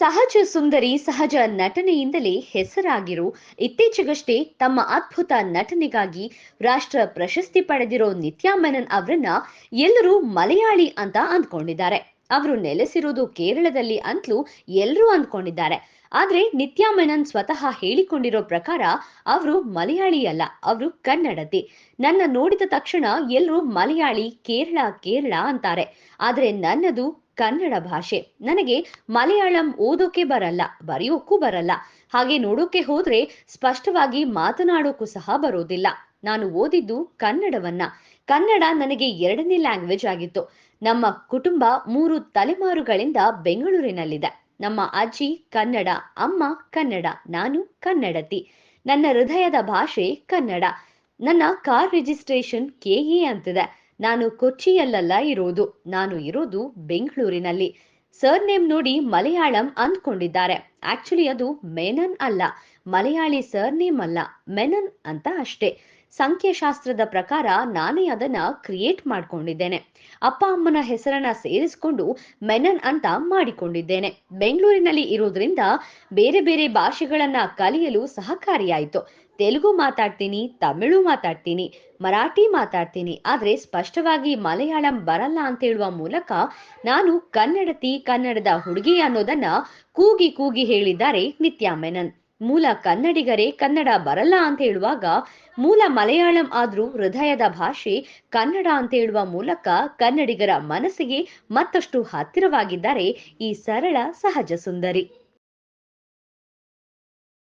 ಸಹಜ ಸುಂದರಿ, ಸಹಜ ನಟನೆಯಿಂದಲೇ ಹೆಸರಾಗಿರೋ. ಇತ್ತೀಚೆಗಷ್ಟೇ ತಮ್ಮ ಅದ್ಭುತ ನಟನೆಗಾಗಿ ರಾಷ್ಟ್ರ ಪ್ರಶಸ್ತಿ ಪಡೆದಿರೋ ನಿತ್ಯಾ ಮೆನನ್ ಅವರನ್ನ ಎಲ್ಲರೂ ಮಲಯಾಳಿ ಅಂತ ಅಂದ್ಕೊಂಡಿದ್ದಾರೆ. ಅವರು ನೆಲೆಸಿರೋದು ಕೇರಳದಲ್ಲಿ ಅಂತಲೂ ಎಲ್ಲರೂ ಅಂದ್ಕೊಂಡಿದ್ದಾರೆ. ಆದ್ರೆ ನಿತ್ಯಾ ಮೆನನ್ ಸ್ವತಃ ಹೇಳಿಕೊಂಡಿರೋ ಪ್ರಕಾರ ಅವರು ಮಲಯಾಳಿ ಅಲ್ಲ, ಅವರು ಕನ್ನಡತಿ ನನ್ನ ನೋಡಿದ ತಕ್ಷಣ ಎಲ್ಲರೂ ಮಲಯಾಳಿ, ಕೇರಳ ಕೇರಳ ಅಂತಾರೆ. ಆದ್ರೆ ನನ್ನದು ಕನ್ನಡ ಭಾಷೆ. ನನಗೆ ಮಲಯಾಳಂ ಓದೋಕೆ ಬರಲ್ಲ, ಬರೆಯೋಕ್ಕೂ ಬರಲ್ಲ. ಹಾಗೆ ನೋಡೋಕೆ ಹೋದ್ರೆ ಸ್ಪಷ್ಟವಾಗಿ ಮಾತನಾಡೋಕ್ಕೂ ಸಹ ಬರೋದಿಲ್ಲ. ನಾನು ಓದಿದ್ದು ಕನ್ನಡವನ್ನ. ಕನ್ನಡ ನನಗೆ ಎರಡನೇ ಲ್ಯಾಂಗ್ವೇಜ್ ಆಗಿತ್ತು. ನಮ್ಮ ಕುಟುಂಬ ಮೂರು ತಲೆಮಾರುಗಳಿಂದ ಬೆಂಗಳೂರಿನಲ್ಲಿದೆ. ನಮ್ಮ ಅಜ್ಜಿ ಕನ್ನಡ, ಅಮ್ಮ ಕನ್ನಡ, ನಾನು ಕನ್ನಡತಿ. ನನ್ನ ಹೃದಯದ ಭಾಷೆ ಕನ್ನಡ. ನನ್ನ ಕಾರ್ ರಿಜಿಸ್ಟ್ರೇಷನ್ ಕೆಎ ಅಂತಿದೆ. ನಾನು ಕೊಚ್ಚಿಯಲ್ಲ ಇರೋದು. ನಾನು ಇರೋದು ಬೆಂಗಳೂರಿನಲ್ಲಿ. ಸರ್ ನೇಮ್ ನೋಡಿ ಮಲಯಾಳಂ ಅಂದ್ಕೊಂಡಿದ್ದಾರೆ. ಆಕ್ಚುಲಿ ಅದು ಮೆನನ್ ಅಲ್ಲ. ಮಲಯಾಳಿ ಸರ್ ನೇಮ್ ಅಲ್ಲ, ಮೆನನ್ ಅಂತ ಅಷ್ಟೇ. ಸಂಖ್ಯಾಶಾಸ್ತ್ರದ ಪ್ರಕಾರ ನಾನೇ ಅದನ್ನ ಕ್ರಿಯೇಟ್ ಮಾಡ್ಕೊಂಡಿದ್ದೇನೆ. ಅಪ್ಪ ಅಮ್ಮನ ಹೆಸರನ್ನ ಸೇರಿಸ್ಕೊಂಡು ಮೆನನ್ ಅಂತ ಮಾಡಿಕೊಂಡಿದ್ದೇನೆ. ಬೆಂಗಳೂರಿನಲ್ಲಿ ಇರೋದ್ರಿಂದ ಬೇರೆ ಬೇರೆ ಭಾಷೆಗಳನ್ನ ಕಲಿಯಲು ಸಹಕಾರಿಯಾಯಿತು. ತೆಲುಗು ಮಾತಾಡ್ತೀನಿ, ತಮಿಳು ಮಾತಾಡ್ತೀನಿ, ಮರಾಠಿ ಮಾತಾಡ್ತೀನಿ, ಆದರೆ ಸ್ಪಷ್ಟವಾಗಿ ಮಲಯಾಳಂ ಬರಲ್ಲ ಅಂತ ಹೇಳುವ ಮೂಲಕ ನಾನು ಕನ್ನಡತಿ ಕನ್ನಡದ ಹುಡುಗಿ ಅನ್ನೋದನ್ನ ಕೂಗಿ ಕೂಗಿ ಹೇಳಿದ್ದಾರೆ ನಿತ್ಯಾ ಮೆನನ್ ಮೂಲ ಕನ್ನಡಿಗರೇ ಕನ್ನಡ ಬರಲ್ಲ ಅಂತ ಹೇಳುವಾಗ ಮೂಲ ಮಲಯಾಳಂ ಆದರೂ ಹೃದಯದ ಭಾಷೆ ಕನ್ನಡ ಅಂತ ಹೇಳುವ ಮೂಲಕ ಕನ್ನಡಿಗರ ಮನಸ್ಸಿಗೆ ಮತ್ತಷ್ಟು ಹತ್ತಿರವಾಗಿದ್ದಾರೆ ಈ ಸರಳ, ಸಹಜ ಸುಂದರಿ.